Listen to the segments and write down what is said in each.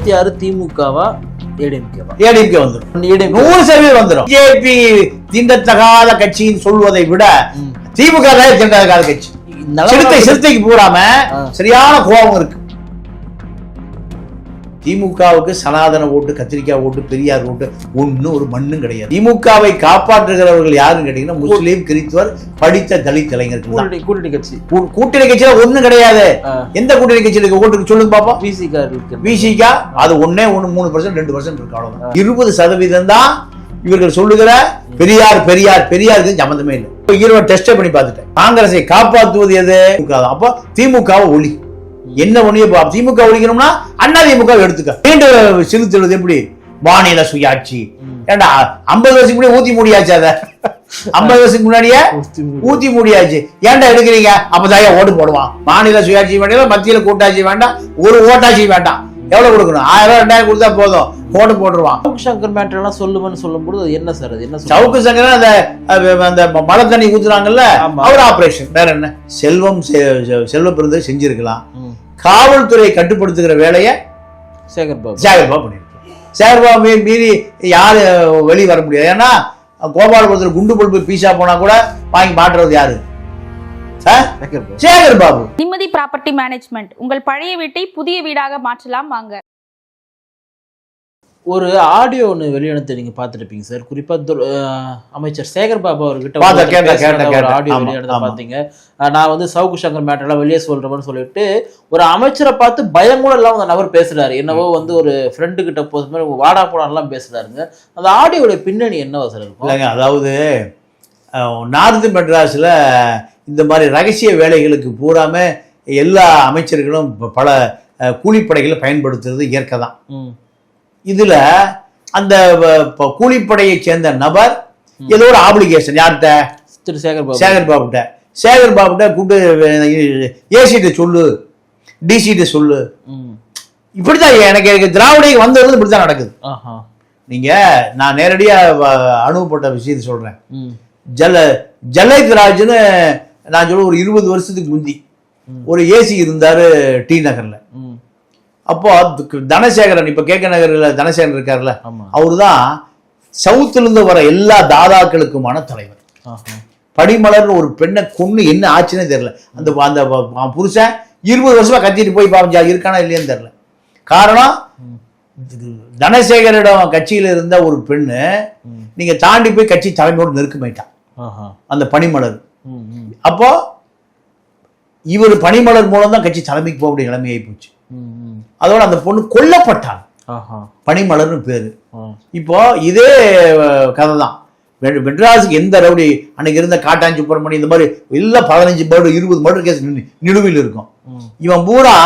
இருபத்தி ஆறு திமுகவா ஏடிஎம்கேவா ஏடிஎம்கே வந்துடும் நூறு சதவீதம் வந்துடும் பிஜேபி தீண்டத்தகாத கட்சின்னு சொல்வதை விட திமுக தான் தீண்டத்தகாத கட்சி. சிறுத்தை சிறுத்தைக்கு பூராம. சரியான கோபம் இருக்கு. திமுகவுக்கு சனாதன ஓட்டு கத்திரிக்காய் ஓட்டு பெரியார் ஓட்டு ஒண்ணு ஒரு மண்ணும் கிடையாது. திமுகவை காப்பாற்றுகிறவர்கள் யாருன்னு கேட்டீங்கன்னா முஸ்லீம் கிறிஸ்துவர் படித்த தலித் இளைஞர்கள். கூட்டணி கட்சி. கூட்டணி கட்சியில ஒண்ணும் கிடையாது. எந்த கூட்டணி கட்சியில ஓட்டுக்கு சொல்லுங்க பாப்போம் பிசிகா விசிகா அது ஒண்ணே ஒண்ணு மூணு பர்சன்ட் ரெண்டு பர்சன்ட் இருக்கு அவ்வளவுதான். இருபது சதவீதம் தான் இவர்கள் சொல்லுகிற பெரியார் பெரியார் பெரியாருக்கு சம்மந்தமே இல்லை. ஈரோடு டெஸ்ட் பண்ணி பார்த்துட்டேன். காங்கிரஸை காப்பாற்றுவது எது? திமுக. அப்போ திமுகவை ஒளி. என்ன ஒளிய திமுக ஒழிக்கணும்னா அண்ணா திமுக எடுத்துக்க. மீண்டும் செலுத்துறது எப்படி? மாநில சுயாட்சி. ஏண்டா ஐம்பது வருஷத்துக்கு முன்னாடி ஊத்தி மூடியாச்சு அத? ஐம்பது வருஷத்துக்கு முன்னாடியே ஊத்தி மூடியாச்சு. ஏன்டா எடுக்கிறீங்க? அப்பதான் ஓட்டு போடுவான். மாநில சுயாட்சி வேண்டாம் மத்தியில கூட்டாட்சி வேண்டாம் ஒரு ஓட்டாட்சி வேண்டாம். எவ்வளவு கொடுக்கணும்? ஆயிரம் ரூபாய் ரெண்டாயிரம் கொடுத்தா போதும். ஓட்டு போட்டுருவான். சவுக்கு சங்கர் மேட்டர் எல்லாம் சொல்லுவேன்னு சொல்லும்போது அது என்ன சார்? அது என்ன? சவுக்கு சங்கரன் அந்த அந்த மழை தண்ணி ஊத்துறாங்கல்ல. அவர் ஆபரேஷன் வேற என்ன? செல்வம் செல்வ பிறந்து செஞ்சிருக்கலாம். ம். காவல்துறை கட்டுப்படுத்துகிற வேலையை சேகர் பாபு. சேகர்பாபு பண்ணியிருக்கலாம் சேகர்பாபு மீ- மீறி யாரு வெளியே வர முடியாது. ஏன்னா கோபாலபுரத்தில் குண்டு பல்பு பீஸா போனா கூட வாங்கி மாட்டுறது யாரு? சேகர் பாபு. நிம்மதி ப்ராப்பர்ட்டி மேனேஜ்மெண்ட். உங்கள் பழைய வீட்டை புதிய வீடாக மாற்றலாம் வாங்க. ஒரு ஆடியோ ஒன்று வெளியெடுத்து நீங்க பார்த்துருப்பீங்க சார். குறிப்பா துர்- அஹ் அமைச்சர் சேகர் பாபு அவர்கிட்ட ஒரு. ஆடியோ வெளியெடுத்து. பார்த்தீங்க. நான் வந்து சவுக்கு சங்கர் மேட்டர் எல்லாம் வெளியே சொல்றேன்னு சொல்லிட்டு ஒரு அமைச்சரை பார்த்து பயம் கூட இல்லாம அந்த நபர் பேசுறாரு. என்னவோ வந்து ஒரு ஃப்ரெண்டு கிட்ட போது மாதிரி வாடா போடான்லாம் பேசுறாருங்க. அந்த ஆடியோட பின்னணி என்னவா சார் இருக்கும்? இல்லைங்க அதாவது நார்த் மெட்ராஸில் இந்த மாதிரி ரகசிய வேலைகளுக்கு பூராம எல்லா அமைச்சர்களும் பல கூலிப்படைகளை பயன்படுத்துறது இயற்கை தான். இதுல அந்த கூலிப்படையை சேர்ந்த நபர் ஏதோ ஒரு ஆப்ளிகேஷன் யார்கிட்ட? திரு சேகர் பாபு சேகர் பாபுட்ட சேகர் பாபுட்ட கூப்பிட்டு ஏசிட்ட சொல்லு டிசிட்ட சொல்லு. இப்படிதான் எனக்கு எனக்கு திராவிட வந்தது இப்படிதான் நடக்குது. நீங்க நான் நேரடியா அனுபவப்பட்ட விஷயத்தை சொல்றேன். ஜல ராஜ்னு நான் சொல்ல ஒரு இருபது வருஷத்துக்கு முந்தி ஒரு ஏசி இருந்தாரு டி நகர்ல. அப்போ தனசேகரன் இப்ப கேக்க நகர்ல தனசேகரன் இருக்கார்ல ஆமா. அவர்தான் சவுத்துல இருந்து வர எல்லா தாதாக்களுக்குமான தலைவர். படிமலர்னு ஒரு பெண்ணை கொன்னு என்ன ஆச்சுன்னே தெரியல. அந்த அந்த புருஷன் இருபது வருஷமா கத்திட்டு போய் பாவம் இருக்கானா இல்லையான்னு தெரியல. காரணம் தனசேகரிடம் கட்சியில இருந்த ஒரு பெண்ணு. நீங்க தாண்டி போய் கட்சி தலைமையோடு நெருக்கமாயிட்டான் அந்த பனிமலர். அப்போ இவர் பனிமலர் மூலம் தான் கட்சி தலைமைக்கு போக வேண்டிய நிலைமை ஆகி போச்சு. அதோட அந்த பொண்ணு கொல்லப்பட்டான். பனிமலர்னு பேரு. இப்போ இதே கதை தான் மெட்ராஸுக்கு எந்த ரவுடி அன்னைக்கு இருந்த காட்டான் சுப்பிரமணி இந்த மாதிரி எல்லாம் பதினஞ்சு மர்டர் இருபது மர்டர் கேஸ் நிலுவையில் இருக்கும். இவன் பூரா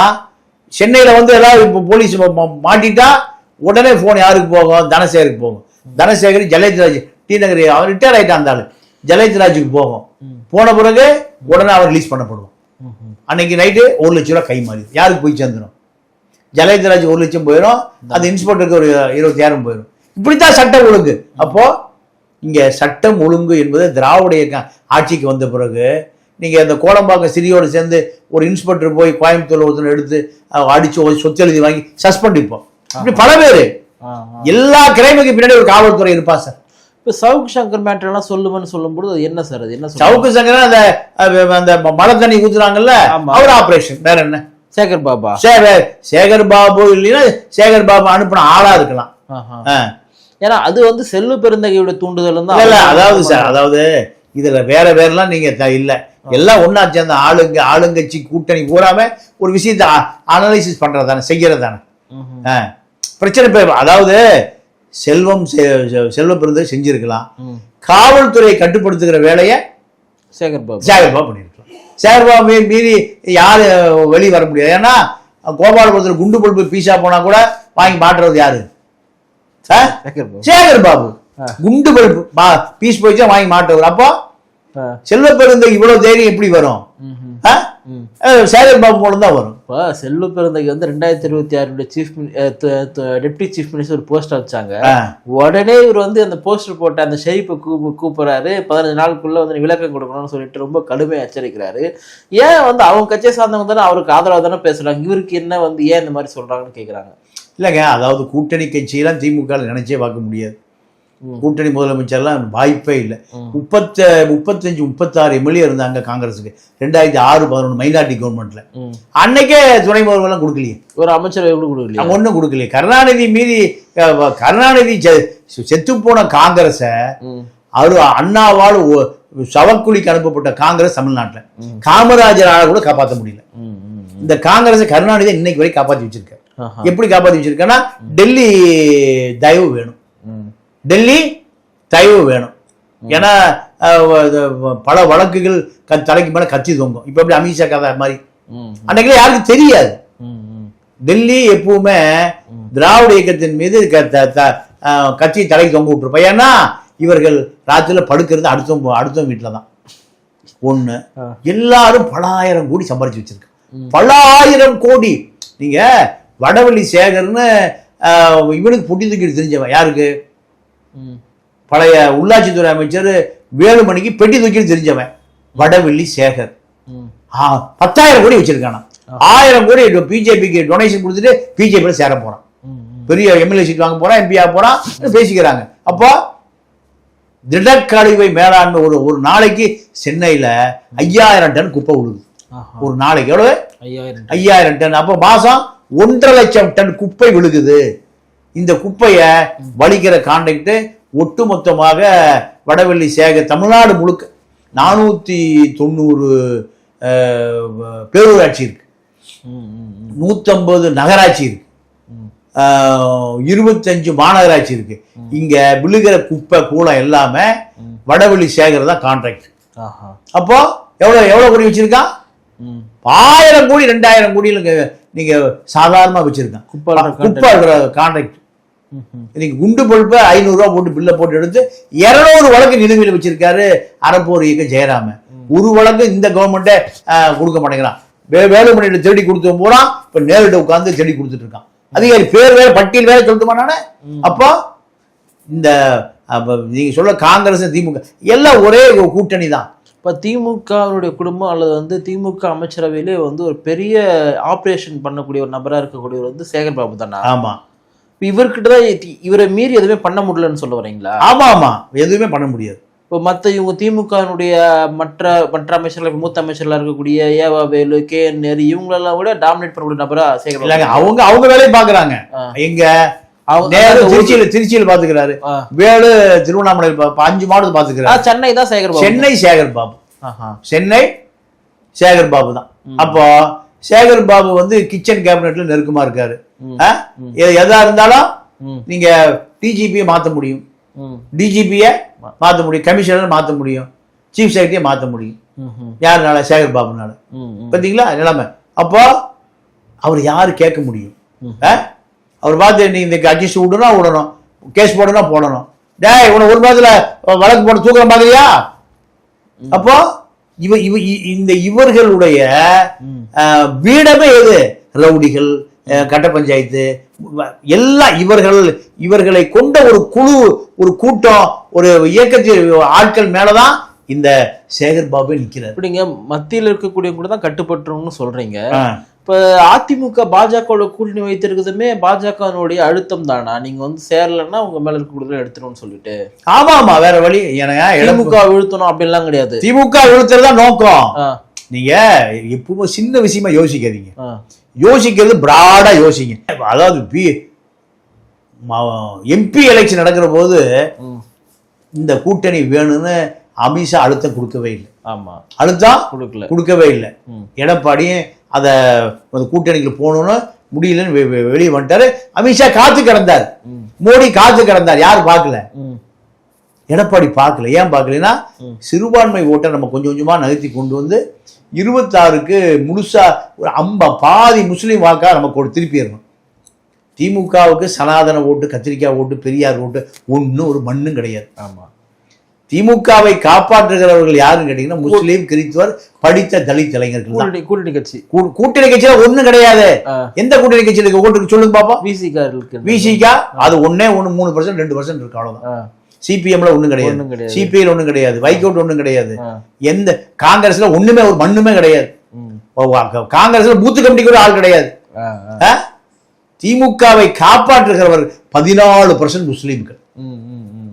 சென்னையில வந்து ஏதாவது இப்போ போலீஸ் மாட்டிட்டா உடனே ஃபோன் யாருக்கு போகும்? தனசேகருக்கு போகும். தனசேகர் ஜலயத்ராஜ் டி நகர் அவர் ரிட்டையர் ஆயிட்டான் அந்த ஆளு. ஜலயத்ராஜுக்கு போகும். போன பிறகு உடனே அவர் ரிலீஸ் பண்ணப்படுவோம். அன்னைக்கு நைட்டு ஒரு லட்ச ரூபா கை மாறி யாருக்கு போய் சேர்ந்துடும் ஜலயத்ராஜ் ஒரு லட்சம் போயிடும் அந்த இன்ஸ்பெக்டருக்கு ஒரு இருபத்தியாயிரம் போயிடும் இப்படித்தான் சட்டம் ஒழுங்கு. அப்போ இங்க சட்டம் ஒழுங்கு என்பது திராவிட இயக்கம் ஆட்சிக்கு வந்த பிறகு நீங்க இந்த கோடம்பாக்கம் சிறியோடு சேர்ந்து ஒரு இன்ஸ்பெக்டர் போய் கோயம்புத்தூர்ல ஒருத்தனை எடுத்து அடிச்சு சொத்து எழுதி வாங்கி சஸ்பெண்ட் இப்போ. இப்படி பல பேர். எல்லா கிரைமுக்கு பின்னாடி ஒரு காவல்துறை இருப்பா சார். இப்ப சவுக் சங்கர் மேட்டர் எல்லாம் சொல்லுவேன்னு சொல்லும்போது அது என்ன சார்? அது என்ன? சவுக்கு சங்கரன் அந்த அந்த மழை தண்ணி ஊத்துறாங்கல்ல. அவர் ஆபரேஷன் வேற என்ன? சேகர் பாபா. சேகர் சேகர் பாபு இல்லைன்னா சேகர் பாபு அனுப்பின ஆளா இருக்கலாம். ஏன்னா அது வந்து செல்வ பெருந்தகையோட தூண்டுதல் இல்ல இல்ல அதாவது சார் அதாவது இதுல வேற வேறலாம் நீங்க இல்ல. எல்லாம் ஒண்ணா சேர்ந்த ஆளுங்க ஆளுங்கட்சி கூட்டணி பூராம ஒரு விஷயத்தை அனலைசிஸ் பண்றதானே செய்யறதானே ஆ. பிரச்சனை இப்ப அதாவது செல்வம் செல்வ பிறந்து செஞ்சிருக்கலாம் காவல்துறை கட்டுப்படுத்துகிற வேலையை சேகர் பாபு சேகர்பாபு பண்ணியிருக்கலாம் சேகர்பாபு மீறி யாரு வெளியே வர முடியாது ஏன்னா கோபாலபுரத்தில் குண்டு பல்பு பீஸா போனா கூட வாங்கி மாட்டுறது யாரு? சேகர் பாபு. குண்டு பல்பு பீஸ் போயிடுச்சா வாங்கி மாட்டுறது அப்போ. செல்வ பெருந்தை இவ்வளவு தைரியம் எப்படி வரும். ஆ? சேகர் பாபு மூலம் தான் வரும். இப்போ செல்வ பெருந்தகை வந்து ரெண்டாயிரத்தி இருபத்தி ஆறுடைய சீஃப் டெப்டி சீஃப் மினிஸ்டர் ஒரு போஸ்டர் வச்சாங்க ஆ. உடனே இவர் வந்து அந்த போஸ்டர் போட்ட அந்த ஷெரீப்பை கூப்பு கூப்பிடுறாரு பதினஞ்சு நாளுக்குள்ள வந்து விளக்கம் கொடுக்கணும்னு சொல்லிட்டு ரொம்ப கடுமையாக எச்சரிக்கிறாரு. ஏன் வந்து அவங்க கட்சியை சார்ந்தவங்க தானே அவருக்கு ஆதரவாக தானே பேசுறாங்க? இவருக்கு என்ன வந்து ஏன் இந்த மாதிரி சொல்றாங்கன்னு கேட்குறாங்க இல்லைங்க அதாவது கூட்டணி கட்சியெல்லாம் திமுக நினைச்சே பார்க்க முடியாது. கூட்டணி முதலமைச்சர்லாம் வாய்ப்பே இல்லை. முப்பத்த முப்பத்தஞ்சு முப்பத்தாறு எம்எல்ஏ இருந்தாங்க காங்கிரஸுக்கு ரெண்டாயிரத்தி ஆறு பதினொன்று மைனாரிட்டி கவர்மெண்ட்ல. அன்னைக்கே துணை முதல்வர்லாம் கொடுக்கலையே ஒரு அமைச்சரவை கூட கொடுக்கலையா அவங்க ஒன்றும் கொடுக்கலையே கருணாநிதி வ- கருணாநிதி செத்து போன காங்கிரஸை. அவரு அண்ணாவால் சவக்குழிக்கு அனுப்பப்பட்ட காங்கிரஸ் தமிழ்நாட்டில். காமராஜரால கூட காப்பாற்ற முடியல. இந்த காங்கிரஸை கருணாநிதி இன்னைக்கு வரை காப்பாற்றி வச்சிருக்காரு. எப்படி காப்பாற்றி வச்சிருக்கேன்னா டெல்லி தயவு வேணும். டெல்லி தயவு வேணும். ஏன்னா பல வழக்குகள் க தலைக்கு மேல கத்தி தொங்கும். இப்போ எப்படி அமித்ஷா கதை மாதிரி. அன்னைக்கு யாருக்கும் தெரியாது. டெல்லி எப்பவுமே திராவிட இயக்கத்தின் மீது க- த- த- அஹ், கத்தி தலைக்கு தொங்க விட்டுருப்பா. ஏன்னா இவர்கள் ராத்திரில படுக்கிறது அடுத்த அடுத்த வீட்டில் தான் ஒண்ணு ஆ. எல்லாரும் பலாயிரம் கோடி சம்பாரிச்சு வச்சிருக்காங்க ம். பலாயிரம் கோடி. நீங்க வடவள்ளி சேகர்னு இவனுக்கு புட்டி தூக்கிட்டு தெரிஞ்சவன். யாருக்கு. பழைய உள்ளாட்சித்துறை அமைச்சர் வேலுமணிக்கு பெட்டி தூக்கிட்டு தெரிஞ்சவன். வடவள்ளி சேகர். பத்தாயிரம் கோடி வச்சிருக்கானா? ஆயிரம் கோடி பிஜேபிக்கு டொனேஷன் கொடுத்துட்டு பிஜேபியில் சேர போறான். பெரிய எம்எல்ஏ சீட் வாங்க போறான் எம்பி ஆக போறான் பேசிக்கிறாங்க. அப்போ திடக்கழிவை மேலாண்மை ஒரு ஒரு நாளைக்கு சென்னையில ஐயாயிரம் டன் குப்பை விழுது. ஒரு நாளைக்கு எவ்வளவு? ஐயாயிரம் ஐயாயிரம் டன். அப்போ மாசம் ஒன்றரை லட்சம் டன் குப்பை விழுகுது. இந்த குப்பையை வலிக்கிற கான்ட்ராக்ட் ஒட்டுமொத்தமாக வடவள்ளி சேகர் தமிழ்நாடு முழுக்க நானூத்தி தொண்ணூறு பேரூராட்சி இருக்கு. நூத்தம்பது நகராட்சி இருக்கு இருபத்தஞ்சு மாநகராட்சி இருக்கு இங்க விழுகிற குப்பை கூலம் எல்லாமே ம். வடவள்ளி சேகர் தான் கான்ட்ராக்ட். அப்போ எவ்வளவு எவ்வளவு கோடி வச்சிருக்கான். ஆயிரம் கோடி ரெண்டாயிரம் கோடியில் நீங்க- சாதாரணமா வச்சிருக்கான் குப்பை குப்பை கான்ட்ராக்ட். இன்னைக்கு குண்டு பல்பை ஐநூறுரூவா போட்டு பில்லை போட்டு எடுத்து இருநூறு வழக்கு நிலுவையில் வச்சிருக்காரு அறப்போர் இயக்க ஜெயராமன் ஒரு வழக்கு இந்த கவர்மெண்ட்டே கொடுக்க மாட்டேங்கிறான். வே வேலுமணியில தேடி கொடுத்து போறான் இப்ப நேரிட்ட உட்கார்ந்து தேடி கொடுத்துட்டு இருக்கான். அதிகாரி பேர் வேற பட்டியல் வேற சொல்லிட்டுமா நானே? அப்போ இந்த நீங்க சொல்ல காங்கிரஸ் திமுக எல்லாம் ஒரே கூட்டணி தான். இப்ப திமுகவினுடைய குடும்பம் அல்லது வந்து திமுக அமைச்சரவையிலே வந்து ஒரு பெரிய ஆபரேஷன் பண்ணக்கூடிய ஒரு நபரா இருக்கக்கூடியவர் வந்து சேகர் பாபு தானா? ஆமா. இப்ப இவர்கிட்ட தான் இவரை மீறி எதுவுமே பண்ண முடியலன்னு சொல்ல வரீங்களா? ஆமா ஆமா. எதுவுமே பண்ண முடியாது. இப்போ மத்த இவங்க திமுகவினுடைய மற்ற மற்ற அமைச்சர்கள் மூத்த அமைச்சர்களா இருக்கக்கூடிய ஏவா வேலு கே என் நேரு இவங்களெல்லாம் விட டாமினேட் பண்ணக்கூடிய நபரா சேகர் இல்லைங்க பாபு அவங்க அவங்க வேலையை பாக்குறாங்க. எங்க திருச்சியில திருச்சியில பாத்துக்கிறாரு. வேலு திருவண்ணாமலையில் அஞ்சு மாவட்டத்தில் ஆ, பாத்துக்கிறாரு சென்னை தான் சேகர் சென்னை சேகர் பாபு. ஆஹா. சென்னை சேகர் பாபு தான். அப்போ சேகர் பாபு வந்து கிச்சன் கேபினெட்ல நெருக்கமா இருக்காரு. எதா இருந்தாலும். நீங்க டிஜிபியை மாத்த முடியும். டிஜிபியை மாத்த முடியும். கமிஷனர் மாத்த முடியும். சீஃப் செக்ரட்டரியை மாத்த முடியும். யாருனால? சேகர் பாபுனால. பார்த்தீங்களா நிலைமை. அப்போ அவர் யாரு கேட்க முடியும்? அவர் பார்த்து நீ இந்த அட்ஜஸ்ட் விடணும் விடணும். கேஸ் போடணும் போடணும். டேய் உன ஒரு மாதத்துல வழக்கு போட்டு தூக்குற மாதிரியா? அப்போ இவ இவ இந்த இவர்களுடைய பீடமே எது? ரவுடிகள் கட்ட பஞ்சாயத்து எல்லாம் இவர்கள் இவர்களை கொண்ட ஒரு குழு ஒரு கூட்டம் ஒரு இயக்கத்தில் ஆட்கள் மேலதான் இந்த சேகர் பாபு நிக்கிறார். இப்படிங்க மத்தியில் இருக்கக்கூடிய கூட தான் கட்டுப்பட்டுருன்னு சொல்றீங்க. இப்ப அதிமுக பாஜகவோட கூட்டணி வைத்திருக்கிறதுமே பாஜகவினுடைய அழுத்தம் தானா? நீங்க வந்து சேரலன்னா உங்க மேல இருக்கக்கூடியதை எடுத்துரும்னு சொல்லிட்டு. ஆமா ஆமா வேற வழி ஏன்னா திமுக வீழ்த்தணும் அப்படிலாம் கிடையாது. திமுக விழுத்துறது நோக்கம். நீங்க எப்பவுமே சின்ன விஷயமா யோசிக்காதீங்க. யோசிக்கிறது பிராடா யோசிங்க. அதாவது பி எம்பி எலெக்ஷன் நடக்கிற போது இந்த கூட்டணி வேணும்னு அமித்ஷா அழுத்தம் கொடுக்கவே இல்லை. ஆமா. அழுத்தம் கொடுக்கல. கொடுக்கவே இல்லை. எடப்பாடியும் அதை அந்த கூட்டணிக்கு போகணும்னு முடியலன்னு வெளியே வந்துட்டாரு. அமித்ஷா காத்து கிடந்தார். மோடி காத்து கிடந்தார். யார் பார்க்கல? எடப்பாடி பார்க்கல. ஏன் பார்க்கலன்னா சிறுபான்மை ஓட்டை நம்ம கொஞ்சம் கொஞ்சமா நகர்த்தி கொண்டு வந்து இருபத்தாறுக்கு முழுசா ஒரு அம்ப பாதி முஸ்லீம் வாக்கா நம்ம கொடு திருப்பிடணும் திமுகவுக்கு சனாதன ஓட்டு கத்திரிக்காய் ஓட்டு பெரியார் ஓட்டு ஒன்றும் ஒரு மண்ணும் கிடையாது. ஆமா. திமுகவை காப்பாற்றுகிறவர்கள் யாருன்னு கேட்டீங்கன்னா முஸ்லீம் கிறிஸ்துவர் படித்த தலித் இளைஞர்கள் கூட்டணி கட்சி. கூட்டணி கட்சியில ஒண்ணும் கிடையாது. எந்த கூட்டணி கட்சியில ஓட்டுக்கு சொல்லுங்க பாப்போம். விசிகாரர்களுக்கு விசிகா அது ஒண்ணே ஒண்ணு மூணு பர்சன்ட் ரெண்டு பர்சன்ட் இருக்கு அவ்வளவுதான். சிபிஎம்ல ஒண்ணும் கிடையாது. கிடையாது. சிபிஐல ஒண்ணும் கிடையாது. வைகோட் ஒண்ணும் கிடையாது. ஆ, எந்த காங்கிரஸ்ல ஒண்ணுமே ஒரு மண்ணுமே கிடையாது. காங்கிரஸ்ல பூத்து கமிட்டி கூட ஆள் கிடையாது? திமுகவை காப்பாற்றுகிறவர் பதினாலு பர்சன்ட் முஸ்லீம்கள்.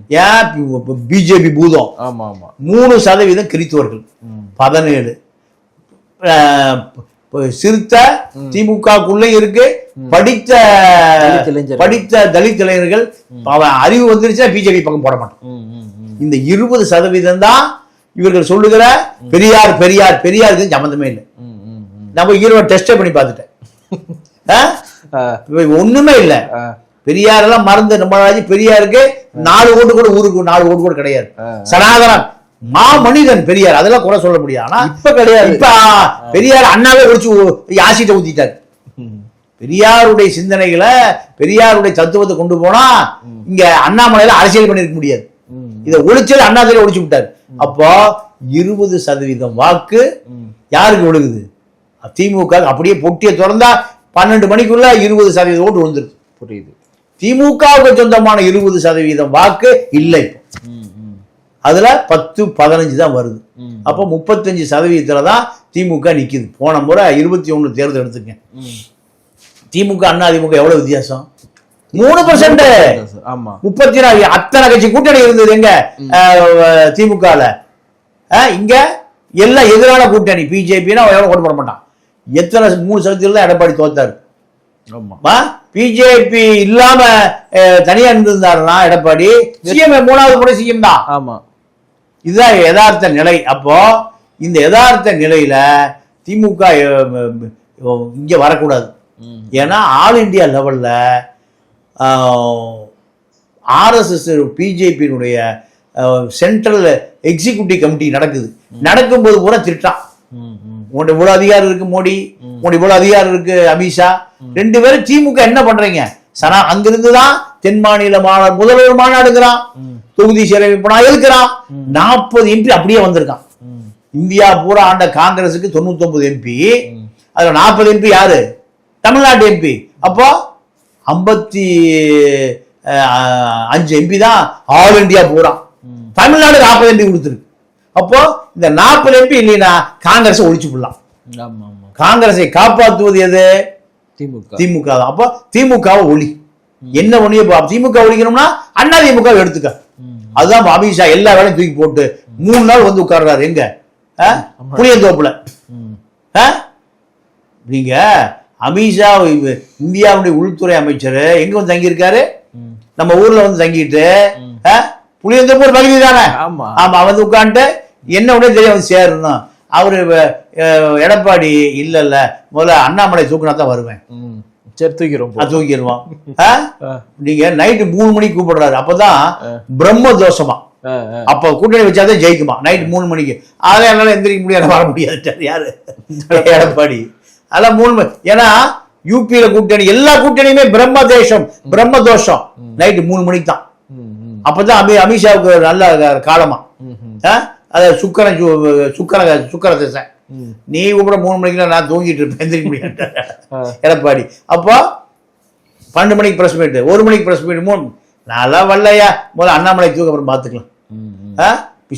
ஏன்? பிஜேபி பூதம். மூணு சதவீதம் கிறித்துவர்கள். பதினேழு. சிறுத்த திமுகக்குள்ள இருக்கு. படித்த. படித்த தலித் இளைஞர்கள் அவன் அறிவு வந்துருச்சுன்னா பிஜேபி பக்கம் போட மாட்டான். இந்த இருபது சதவீதம் தான் இவர்கள் சொல்லுகிற பெரியார் பெரியார் பெரியாருக்கு சம்மந்தமே இல்லை. நம்ம ஈரோடு டெஸ்டே பண்ணி பார்த்துட்டேன். ஒண்ணுமே இல்லை. ஆ, பெரியார் எல்லாம் மறந்து நம்ம பெரியாருக்கு நாலு ஓட்டு கூட ஊருக்கு நாலு ஓட்டு கூட கிடையாது. சனாதனம். மா மனிதன் பெரியார். அதெல்லாம் குறை சொல்ல முடியாது. ஆனா இப்ப கிடையாது. இப்ப பெரியார் அண்ணாவே ஒழிச்சு ஆசிட்ட ஊத்திட்டாரு. பெரியாருடைய சிந்தனைகளை பெரியாருடைய தத்துவத்தை கொண்டு போனா இங்க அண்ணாமலையில அரசியல் பண்ணிருக்க முடியாது. இதை ஒழிச்சது அண்ணாதில ஒழிச்சு விட்டாரு. அப்போ இருபது சதவீதம் வாக்கு. யாருக்கு விழுகுது திமுக அப்படியே பொட்டியை திறந்தா பன்னெண்டு மணிக்குள்ள இருபது சதவீதம் ஓட்டு விழுந்துருது. புரியுது. திமுகவுக்கு சொந்தமான இருபது சதவீதம் வாக்கு இல்லை. அதுல பத்து பதினஞ்சு தான் வருது. அப்போ முப்பத்தஞ்சு சதவீதத்துல தான் திமுக நிக்குது. போன முறை இருபத்தி ஒண்ணு தேர்தல் எடுத்துக்கங்க ம். திமுக அண்ணா திமுக எவ்வளவு வித்தியாசம்? மூணு பர்சன்ட் ஆமா. முப்பத்தி நாலு அத்தனை கட்சி கூட்டணி இருந்தது எங்க? திமுகல. இங்க எல்லாம் எதிரான கூட்டணி. பிஜேபினா எவ்வளவு ஓட்டு போட மாட்டான். எத்தனை மூணு சதவீதத்தில் தான் எடப்பாடி தோத்தாரு. பிஜேபி இல்லாம தனியா இருந்திருந்தாருன்னா எடப்பாடி சிஎம் மூணாவது முறை சிஎம் தான். ஆமா. இதுதான் யதார்த்த நிலை. அப்போ இந்த யதார்த்த நிலையில திமுக இங்க வரக்கூடாது. ஏன்னா ஆல் இந்தியா லெவல்ல ஆர்எஸ்எஸ் பிஜேபியினுடைய சென்ட்ரல் எக்ஸிக்யூட்டிவ் கமிட்டி நடக்குது. நடக்கும்போது பூரா ம். உங்கள்ட்ட இவ்வளவு அதிகாரம் இருக்கு மோடி. உங்கள்ட்ட இவ்வளவு அதிகாரம் இருக்கு அமித்ஷா. ரெண்டு பேரும் திமுக என்ன பண்றீங்க? சனா அங்கிருந்து தான் தென் மாநில மாநாடு முதல்வர் மாநாடுங்கிறான். தொகுதி சீரமைப்பு நான் எதுக்குறான் நாற்பது எம்பி அப்படியே வந்திருக்கான். இந்தியா பூரா ஆண்ட காங்கிரஸுக்கு தொண்ணூத்தொன்பது எம்பி அதுல நாற்பது எம்பி யாரு? தமிழ்நாட்டு எம்பி அப்போ ஐம்பத்தி அஞ்சு எம்பி தான் ஆல் இந்தியா பூரா. தமிழ்நாடு நாற்பது எம்பி கொடுத்துருக்கு. அப்போ இந்த நாற்பது எம்பி இல்லைன்னா காங்கிரஸை ஒழிச்சு விடலாம். ஆமா காங்கிரஸை காப்பாற்றுவது எது? திமுக. திமுக தான். அப்போ திமுகவை ஒளி. என்ன ஒழிய திமுக ஒழிக்கணும்னா அண்ணா திமுக எடுத்துக்க. அதுதான் அமித்ஷா எல்லா வேலையும் தூக்கி போட்டு மூணு நாள் வந்து உட்கார்றாரு எங்க? புளியந்தோப்புல? நீங்க அமித்ஷா இந்தியாவுடைய உள்துறை அமைச்சர் எங்க வந்து தங்கியிருக்காரு. நம்ம ஊர்ல வந்து தங்கிட்டு? புளியந்தோப்பு ஒரு பகுதி தானே ஆமா ஆமா வந்து உட்காந்துட்டு என்ன உடனே தெரியும் வந்து சேரணும் அவரு எடப்பாடி இல்ல இல்ல முதல்ல அண்ணாமலை தூக்குனா தான் வருவேன். சரி. அது தூக்கிடுவான். நீங்க நைட்டு மூணு மணிக்கு கூப்பிடுறாரு. அப்பதான் பிரம்ம தோஷமா. அப்ப கூட்டணி வச்சாதான் ஜெயிக்குமா? நைட் மூணு மணிக்கு. அதை என்னால எந்திரிக்க முடியாது வர முடியாது யாரு? எடப்பாடி. அதெல்லாம் மூணு மணி. ஏன்னா யூபியில கூட்டணி எல்லா கூட்டணியுமே பிரம்ம தேசம் பிரம்ம தோஷம் நைட்டு மூணு மணிக்கு தான் அப்பதான் அமி அமித்ஷாவுக்கு நல்ல காலமா? அது சுக்கரன் சுக்கர சுக்கர திசை. நீ கூட மூணு மணிக்கு நான் தூங்கிட்டு இருப்பேன். எந்திரிக்க முடியாது. எடப்பாடி. அப்போ பன்னெண்டு மணிக்கு பிரஸ் மீட் ஒரு மணிக்கு பிரஸ் மீட் மூணு நல்லா வரலையா? முதல்ல அண்ணாமலை தூக்க அப்புறம் பார்த்துக்கலாம். ஆ?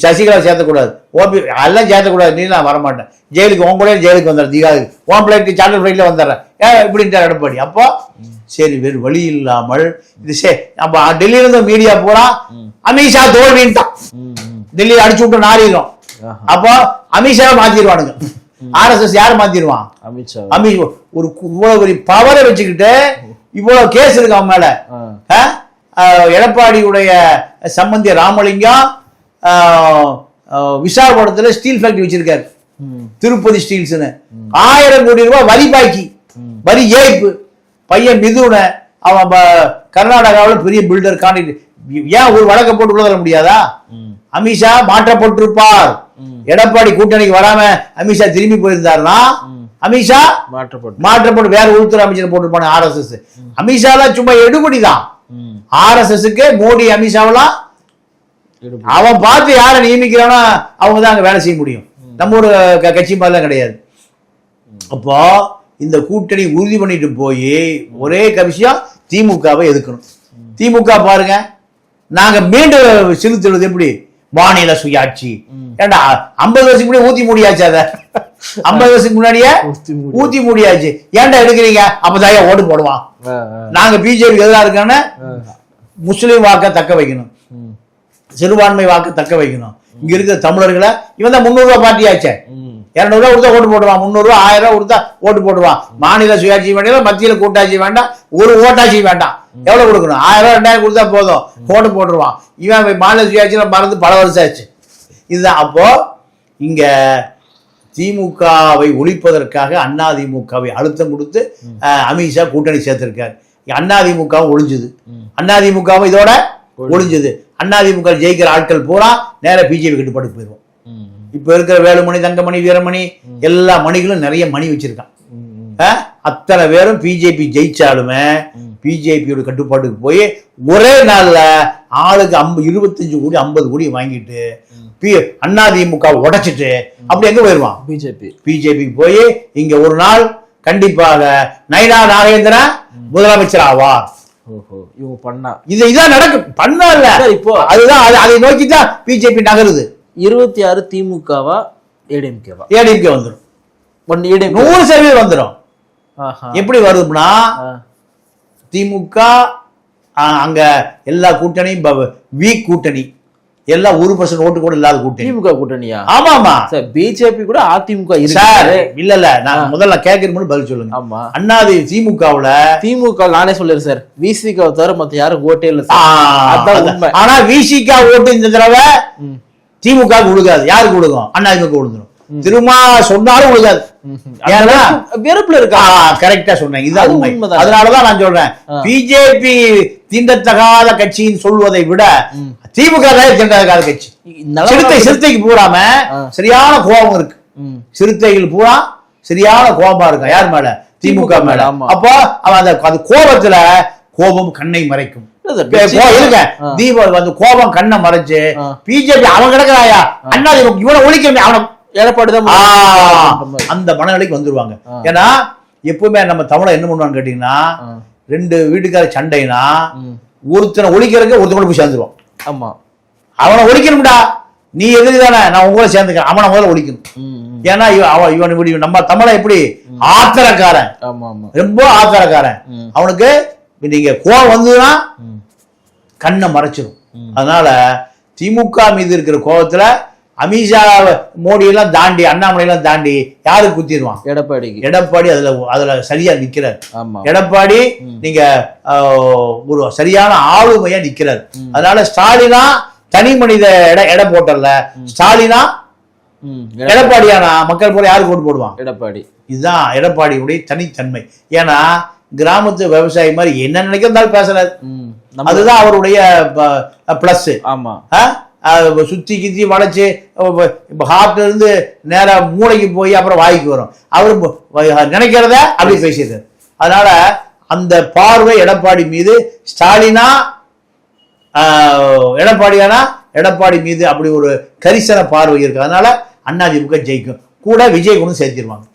சசிகலா சேர்த்தக்கூடாது. ஓபி எல்லாம் சேர்த்தக்கூடாது. நீ நான் வரமாட்டேன். ஜெயிலுக்கு உன் கூட ஜெயிலுக்கு வந்துடுறேன் தீகாவுக்கு உன் பிள்ளைக்கு சார்ட்டர் ஃபிளைட்ல வந்துடுறேன். ஏ இப்படின்ட்டு எடப்பாடி. அப்போ சரி வேறு வழி இல்லாமல் இது சே அப்ப டெல்லியில இருந்து மீடியா பூரா அமித்ஷா தோல்வின்ட்டான். ம், ம். டெல்லி அடிச்சு விட்டு நாரிடும். அப்போ அமித்ஷா மாத்திடுவானுங்க ஆர்எஸ்எஸ் யார் மாத்திடுவான் அமித்ஷா அமித் ஒரு இவ்வளவு பெரிய பவரை வச்சுக்கிட்டு இவ்வளவு கேஸ் இருக்கு அவன் மேல. எடப்பாடியுடைய சம்பந்தி ராமலிங்கம் விசாகப்பட்டினத்துல ஸ்டீல் ஃபேக்டரி வச்சிருக்காரு. திருப்பதி ஸ்டீல்ஸ்னு ஆயிரம் கோடி ரூபாய் வரி பாக்கி. வரி ஏய்ப்பு. பையன் மிதுன அவன் கர்நாடகாவில் பெரிய பில்டர் கான்ட்ராக்ட் ஏன் ஒரு வழக்க போட்டு தர முடியாதா. அமித்ஷா மாற்றப்பட்டிருப்பார். எடப்பாடி கூட்டணிக்கு வராம அமித்ஷா திரும்பி போயிருந்தாருன்னா அமித்ஷா மாற்றப்பட்டு. மாற்றப்பட்டு வேற உள்துறை அமைச்சர் போட்டிருப்பாங்க ஆர்எஸ்எஸ். அமித்ஷாலாம் சும்மா எடுபடி தான். ஆர்எஸ்எஸ்க்கு மோடி அமித்ஷாவெல்லாம். அவன் பார்த்து யாரை நியமிக்கிறானோ அவங்க தான் அங்க வேலை செய்ய முடியும். நம்ம ஒரு கட்சி மாதிரிலாம் கிடையாது. அப்போ இந்த கூட்டணி உறுதி பண்ணிட்டு போய் ஒரே விஷயம் திமுகவை எதுக்கணும் திமுக பாருங்க நாங்க மீண்டும் செலுத்துறது எப்படி? மாநில சுயாட்சி. ஏண்டா ஐம்பது வருஷம் முன்னாடி ஊத்தி முடியாச்சு அத? ஐம்பது வருஷத்துக்கு முன்னாடியே ஊத்தி மூடி. ஊத்தி மூடியாச்சு. ஏன்டா எடுக்கிறீங்க? அப்பதான் ஓட்டு போடுவான். நாங்க பிஜேபி எதிராக இருக்கான்னு ஆ. முஸ்லீம் வாக்க தக்க வைக்கணும். சிறுபான்மை வாக்கு தக்க வைக்கணும். இங்க இருக்கிற தமிழர்களை இவன் தான் முந்நூறுரூவா பார்ட்டி ஆச்சே. இரநூறுவா கொடுத்தா ஓட்டு போடுவான் முந்நூறுரூவா ஆயிரம் ரூபா கொடுத்தா ஓட்டு போடுவான் மாநில சுயாட்சி வேண்டாம் மத்தியில் கூட்டாட்சி வேண்டாம் ஒரு ஓட்டாட்சி வேண்டாம். எவ்வளவு கொடுக்கணும்? ஆயிரம் ரூபா ரெண்டாயிரம் கொடுத்தா போதும். ஓட்டு போட்டுருவான். இவன் மாநில சுயாட்சியில மறந்து பல வருஷம் ஆச்சு. இதுதான். அப்போ இங்க திமுகவை ஒழிப்பதற்காக அண்ணா திமுகவை அழுத்தம் கொடுத்து அமித்ஷா கூட்டணி சேர்த்திருக்காரு. அண்ணா திமுகவும் ஒழிஞ்சுது. அண்ணா திமுகவும் இதோட ஒழிஞ்சுது. அண்ணா திமுக ஜெயிக்கிற ஆட்கள் பூரா நேர பிஜேபி கட்டுப்பாட்டுக்கு போயிடும் இப்ப இருக்கிற வேலுமணி தங்கமணி வீரமணி எல்லா மணிகளும் நிறைய மணி வச்சிருக்கான். அத்தனை பேரும் பிஜேபி ஜெயிச்சாலுமே பிஜேபியோட கட்டுப்பாட்டுக்கு போய் ஒரே நாள்ல ஆளுக்கு ஐம்பது இருபத்தஞ்சு கோடி ஐம்பது கோடி வாங்கிட்டு பி அதிமுக உடைச்சிட்டு அப்படி எங்க போயிருவான்? பிஜேபி. பிஜேபிக்கு போய் இங்க ஒரு நாள் கண்டிப்பாக நைனா நாகேந்திரன் முதலமைச்சர் ஆவார். இவங்க பண்ணா. இது இதான் நடக்கும். பண்ணல சார், இப்போ அதுதான் அது- அதை நோக்கி தான் பிஜேபி நகருது. இருபத்தி ஆறு திமுகவா ஏடிஎம்கேவா? ஏடிஎம்கே வந்துடும் ஒன் ஏடிஎம் நூறு சதவீதம் வந்துடும் எப்படி வருதுன்னா. திமுக அங்க எல்லா கூட்டணியும் வீக் கூட்டணி. எல்லாம் ஒரு பர்சன்ட் ஓட்டு கூட இல்லாத கூட்டணி. திமுக கூட்டணியா? ஆமா ஆமா சார் பிஜேபி கூட அதிமுக சார் இல்ல இல்ல நான் முதல்ல கேட்கறது பதில் சொல்லுங்க. ஆமா. அண்ணாதி திமுகவுல திமுக நானே சொல்லிடுறேன் சார். விசிக தவிர மத்த யாரும் ஓட்டே இல்ல. ஆனா விசிகா ஓட்டு இந்த தடவை. திமுக கொடுக்காது யாருக்கு கொடுக்கும் அதிமுக கொடுத்துரும் திரும்ப சொன்னாலும். ஏன்னா வெறுப்புல இருக்கா? கரெக்டா சொன்னேன். இதுதான் உண்மை. அதனாலதான் நான் சொல்றேன். பிஜேபி தீண்டத்தகாத கட்சின்னு சொல்வதை விட திமுக தான் தீண்டத்தகாத கட்சி. சிறுத்தை சிறுத்தைக்கு பூராம. சரியான கோபம் இருக்கு. சிறுத்தைகள் பூரா சரியான கோபமா இருக்கும் யார் மேல? திமுக மேல. அப்போ அவன் அந்த அது கோபத்துல கோபம் கண்ணை மறைக்கும். தீபம் வந்து கோபம் கண்ணை மறைச்சு. பிஜேபி அவன் கிடக்குறாயா? அண்ணா இவனை ஒழிக்கணும் அவனை எடப்பாடி தான் ஆ, முதலமைச்சர் மாதிரி. அந்த மனநிலைக்கு வந்துருவாங்க. ஏன்னா எப்பவுமே நம்ம தமிழை என்ன பண்ணுவான்னு கேட்டீங்கன்னா. ரெண்டு வீட்டுக்கார சண்டைனா. ஒருத்தனை ஒழிக்கிறதுக்கு ஒருத்தன் போய் சேர்ந்துருவான். ஆமா. அவனை ஒழிக்கணும்டா. நீ எதிரி தானே நான் உங்களை சேர்ந்துக்கிறேன். அவனை முதல்ல ஒழிக்கணும். ஏன்னா இவன் அவன் இவன் இப்படி நம்ம தமிழை எப்படி ஆத்திரக்காரன். ரொம்ப ஆத்திரக்காரன். அவனுக்கு நீங்க கோவம் வந்ததுன்னா. கண்ணை மறைச்சிடும். அதனால திமுக மீது இருக்கிற கோவத்துல அமித்ஷா மோடி எல்லாம் தாண்டி அண்ணாமலை எல்லாம் தாண்டி யாருக்கு குத்திடுவான்? எடப்பாடிக்கு. எடப்பாடி அதுல அதுல சரியா நிக்கிறார். எடப்பாடி நீங்க ஒரு சரியான ஆளுமையா நிக்கிறார். அதனால ஸ்டாலினா தனி மனித எட எடை போட்டல ஸ்டாலினா. எடப்பாடியானா? மக்கள் போல யாருக்கு ஓட்டு போடுவான்? எடப்பாடி. இதுதான் எடப்பாடியுடைய தனித்தன்மை. ஏன்னா கிராமத்து விவசாயி மாதிரி என்ன நினைக்கிறதாலும் பேசுறாரு அதுதான் அவருடைய பிளஸ் ஆமா. சுத்தி கித்தி வளைச்சு ஹார்ட்ல இருந்து நேரா மூளைக்கு போய் அப்புறம் வாய்க்கு வரும். அவர் நினைக்கிறத அப்படி பேசிடுறாரு. அதனால அந்த பார்வை எடப்பாடி மீது ஸ்டாலினா எடப்பாடியானா எடப்பாடி மீது அப்படி ஒரு கரிசன பார்வை இருக்கு. அதனால அதிமுக ஜெயிக்கும். கூட விஜய் கொண்டு சேர்த்திருவாங்க.